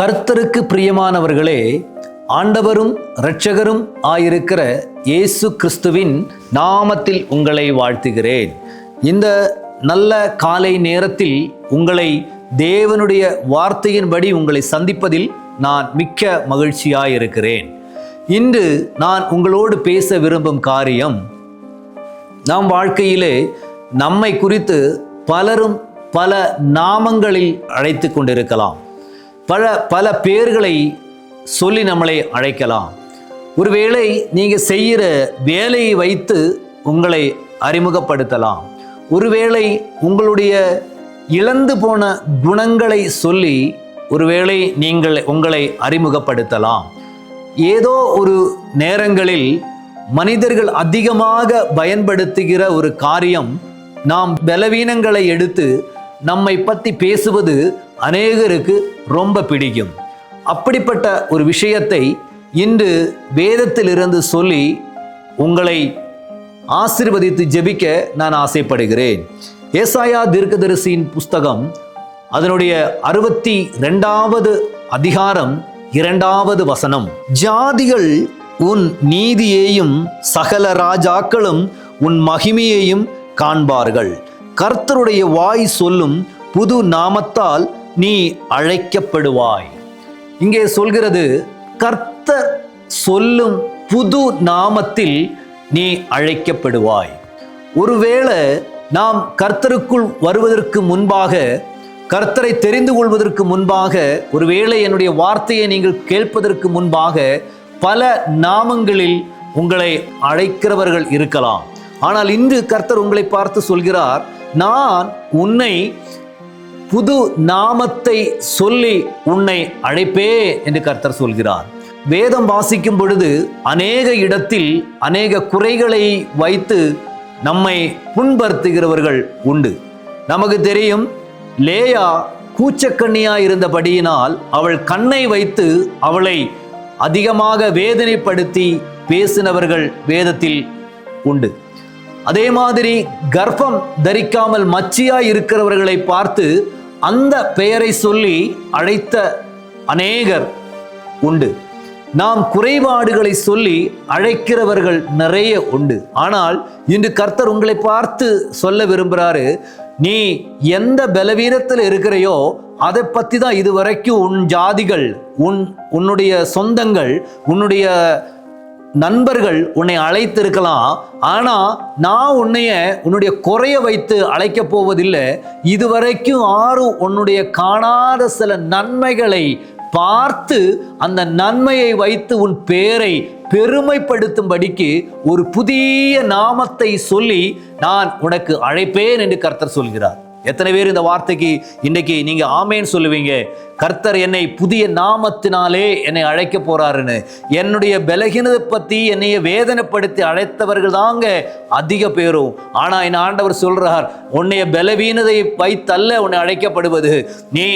கர்த்தருக்கு பிரியமானவர்களே ஆண்டவரும் இரட்சகரும் ஆயிருக்கிற இயேசு கிறிஸ்துவின் நாமத்தில் உங்களை வாழ்த்துகிறேன். இந்த நல்ல காலை நேரத்தில் உங்களை தேவனுடைய வார்த்தையின்படி உங்களை சந்திப்பதில் நான் மிக்க மகிழ்ச்சியாயிருக்கிறேன். இன்று நான் உங்களோடு பேச விரும்பும் காரியம் நம் வாழ்க்கையிலே நம்மை குறித்து பலரும் பல நாமங்களில் அழைத்து கொண்டிருக்கலாம். பல பல பேர்களை சொல்லி நம்மளை அழைக்கலாம். ஒருவேளை நீங்கள் செய்கிற வேலையை வைத்து உங்களை அறிமுகப்படுத்தலாம். ஒருவேளை உங்களுடைய இழந்து போன குணங்களை சொல்லி ஒருவேளை நீங்கள் உங்களை அறிமுகப்படுத்தலாம். ஏதோ ஒரு நேரங்களில் மனிதர்கள் அதிகமாக பயன்படுத்துகிற ஒரு காரியம் நாம் பலவீனங்களை எடுத்து நம்மை பற்றி பேசுவது அநேகருக்கு ரொம்ப பிடிக்கும். அப்படிப்பட்ட ஒரு விஷயத்தை இன்று வேதத்திலிருந்து சொல்லி உங்களை ஆசிர்வதித்து ஜெபிக்க நான் ஆசைப்படுகிறேன். ஏசாயா தீர்க்கதரிசியின் புஸ்தகம் அதனுடைய அறுபத்தி ரெண்டாவது அதிகாரம் இரண்டாவது வசனம். ஜாதிகள் உன் நீதியையும் சகல ராஜாக்களும் உன் மகிமையையும் காண்பார்கள். கர்த்தருடைய வாய் சொல்லும் புது நாமத்தால் நீ அழைக்கப்படுவாய். இங்கே சொல்கிறது கர்த்தர் சொல்லும் புது நாமத்தில் நீ அழைக்கப்படுவாய். ஒருவேளை நாம் கர்த்தருக்குள் வருவதற்கு முன்பாக கர்த்தரை தெரிந்து கொள்வதற்கு முன்பாக ஒருவேளை என்னுடைய வார்த்தையை நீங்கள் கேட்பதற்கு முன்பாக பல நாமங்களில் உங்களை அழைக்கிறவர்கள் இருக்கலாம். ஆனால் இன்று கர்த்தர் உங்களை பார்த்து சொல்கிறார் நான் உன்னை புது நாமத்தை சொல்லி உன்னை அழைப்பே என்று கர்த்தர் சொல்கிறார். வேதம் வாசிக்கும் பொழுது அநேக இடத்தில் அநேக குறைகளை வைத்து நம்மை புண்படுத்துகிறவர்கள் உண்டு. நமக்கு தெரியும் லேயா கூச்சக்கண்ணியா இருந்தபடியினால் அவள் கண்ணை வைத்து அவளை அதிகமாக வேதனைப்படுத்தி பேசினவர்கள் வேதத்தில் உண்டு. அதே மாதிரி கர்ப்பம் தரிக்காமல் மச்சியாய் இருக்கிறவர்களை பார்த்து அந்த பெயரை சொல்லி அழைத்த அநேகர் உண்டு. நாம் குறைபாடுகளை சொல்லி அழைக்கிறவர்கள் நிறைய உண்டு. ஆனால் இன்று கர்த்தர் உங்களை பார்த்து சொல்ல விரும்புகிறாரு நீ எந்த பலவீனத்தில் இருக்கிறையோ அதை பற்றி தான் இதுவரைக்கும் உன் ஜாதிகள் உன் உன்னுடைய சொந்தங்கள் உன்னுடைய நண்பர்கள் உன்னை அழைத்திருக்கலாம். ஆனால் நான் உன்னைய உன்னுடைய குறைய வைத்து அழைக்க போவதில்லை. இதுவரைக்கும் ஆறு உன்னுடைய காணாத சில நன்மைகளை பார்த்து அந்த நன்மையை வைத்து உன் பேரை பெருமைப்படுத்தும்படிக்கு ஒரு புதிய நாமத்தை சொல்லி நான் உனக்கு அழைப்பேன் என்று கர்த்தர் சொல்கிறார். எத்தனை பேர் இந்த வார்த்தைக்கு இன்னைக்கு நீங்க ஆமேன்னு சொல்லுவீங்க? கர்த்தர் என்னை புதிய நாமத்தினாலே என்னை அழைக்க போறாருன்னு. என்னுடைய பலகீனதை பத்தி என்னைய வேதனைப்படுத்தி அழைத்தவர்கள் தாங்க அதிக பேரும். ஆனா என் ஆண்டவர் சொல்றார் உன்னைய பலவீனதை வைத்தல்ல உன்னை அழைக்கப்படுவது. நீ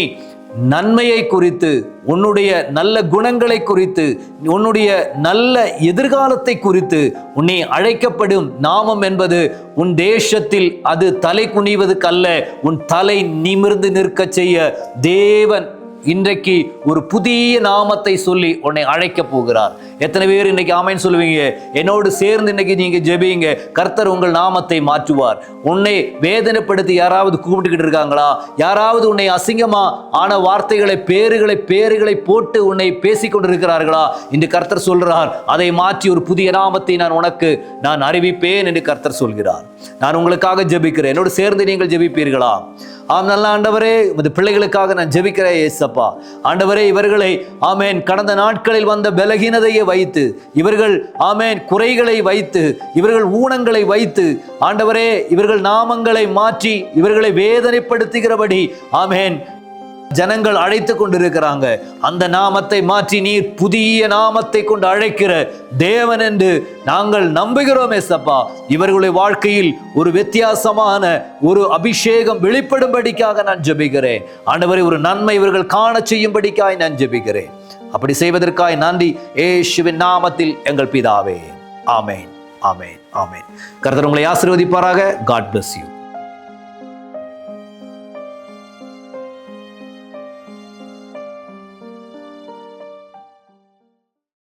நன்மையை குறித்து உன்னுடைய நல்ல குணங்களை குறித்து உன்னுடைய நல்ல எதிர்காலத்தை குறித்து உன்னை அழைக்கப்படும் நாமம் என்பது உன் தேசத்தில் அது தலை குனிவதுக்கல்ல உன் தலை நிமிர்ந்து நிற்க செய்ய தேவன் இன்றைக்கு ஒரு புதிய நாமத்தை சொல்லி உன்னை அழைக்க போகிறார். எத்தனை பேர் இன்னைக்கு ஆமைன்னு சொல்லுவீங்க? என்னோடு சேர்ந்து இன்னைக்கு நீங்க ஜெபிங்க. கர்த்தர் உங்கள் நாமத்தை மாற்றுவார். உன்னை வேதனைப்படுத்தி யாராவது கூப்பிட்டுக்கிட்டு இருக்காங்களா? யாராவது உன்னை அசிங்கமா ஆன வார்த்தைகளை பேறுகளை பேறுகளை போட்டு உன்னை பேசிக் கொண்டிருக்கிறார்களா என்று கர்த்தர் சொல்கிறார் அதை மாற்றி ஒரு புதிய நாமத்தை நான் உனக்கு நான் அறிவிப்பேன் என்று கர்த்தர் சொல்கிறார். நான் உங்களுக்காக ஜெபிக்கிறேன். என்னோடு சேர்ந்து நீங்கள் ஜெபிப்பீர்களா? ஆம் நல்ல ஆண்டவரே உமது பிள்ளைகளுக்காக நான் ஜெபிக்கிறேன் ஏசப்பா ஆண்டவரே இவர்களை ஆமேன் கடந்த நாட்களில் வந்த பலகீனதையை வைத்து இவர்கள் ஆமேன் குறைகளை வைத்து இவர்கள் ஊனங்களை வைத்து ஆண்டவரே இவர்கள் நாமங்களை மாற்றி இவர்களை வேதனைப்படுத்துகிறபடி ஆமேன் ஜனங்கள் அழைத்து கொண்டிருக்கிறாங்க. அந்த நாமத்தை மாற்றி நீர் புதிய நாமத்தை கொண்டு அழைக்கிற தேவன் என்று நாங்கள் நம்புகிறோம் சப்பா. இவர்களுடைய வாழ்க்கையில் ஒரு வித்தியாசமான ஒரு அபிஷேகம் வெளிப்படும்படிக்காக நான் ஜெபிக்கிறேன். ஆண்டவரை ஒரு நன்மை இவர்கள் காண செய்யும்படிக்காய் நான் ஜெபிக்கிறேன். அப்படி செய்வதற்காய் நன்றி. ஏசுவின் நாமத்தில் எங்கள் பிதாவே. ஆமேன். ஆமேன். ஆமேன். கருத்தர் உங்களை ஆசீர்வதிப்பாராக. God bless you